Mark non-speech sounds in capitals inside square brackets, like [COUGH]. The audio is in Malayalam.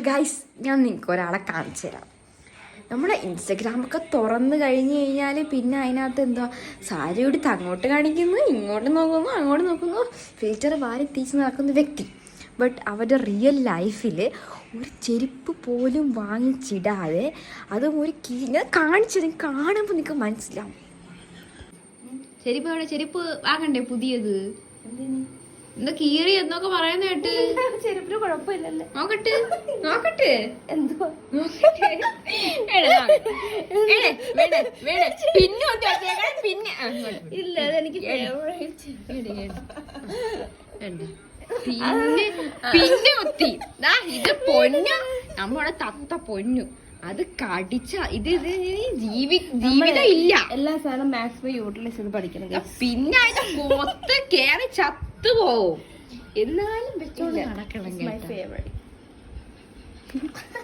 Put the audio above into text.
ഗൈസ് ഞാൻ നിങ്ങൾക്ക് ഒരാളെ കാണിച്ചു തരാം. നമ്മുടെ ഇൻസ്റ്റഗ്രാമൊക്കെ തുറന്നു കഴിഞ്ഞ് കഴിഞ്ഞാൽ പിന്നെ അതിനകത്ത് എന്താ സാരി എടുത്ത് അങ്ങോട്ട് കാണിക്കുന്നു ഇങ്ങോട്ട് നോക്കുന്നു അങ്ങോട്ട് നോക്കുന്നു. ഫിൽറ്റർ വാരി തീച്ച് നടക്കുന്ന വ്യക്തി. ബട്ട് അവരുടെ റിയൽ ലൈഫിൽ ഒരു ചെരുപ്പ് പോലും വാങ്ങിച്ചിടാതെ അതും ഒരു കീ ഞാൻ കാണിച്ചത് കാണുമ്പോൾ നിങ്ങൾക്ക് മനസ്സിലാവും. ചെരുപ്പ് എവിടെ? ചെരുപ്പ് വാങ്ങണ്ടേ പുതിയത്? എന്താ കീറി എന്നൊക്കെ പറയുന്ന കേട്ട്. കുഴപ്പമില്ലല്ലേ. നോക്കട്ടെ നോക്കട്ടെ. എന്തോ. പിന്നെ പിന്നെ. ഇല്ല അതെനിക്ക്. പിന്നെ പിന്നെ ഒത്തി. ഇത് പൊന്നു. നമ്മളെ തത്ത പൊന്നു. അത് കടിച്ച ഇത് ഇത് ജീവി ജീവിതം ഇല്ല. എല്ലാ സാധനം മാക്സിമം യൂട്ടിലൈസ് ചെയ്ത് പഠിക്കണം. പിന്നെ അതിന്റെ കൊത്ത് കേറി ചത്തുപോവും. എന്നാലും വെച്ചോണ്ട് ഇല്ല. നടക്കണം കേട്ടോ. [LAUGHS]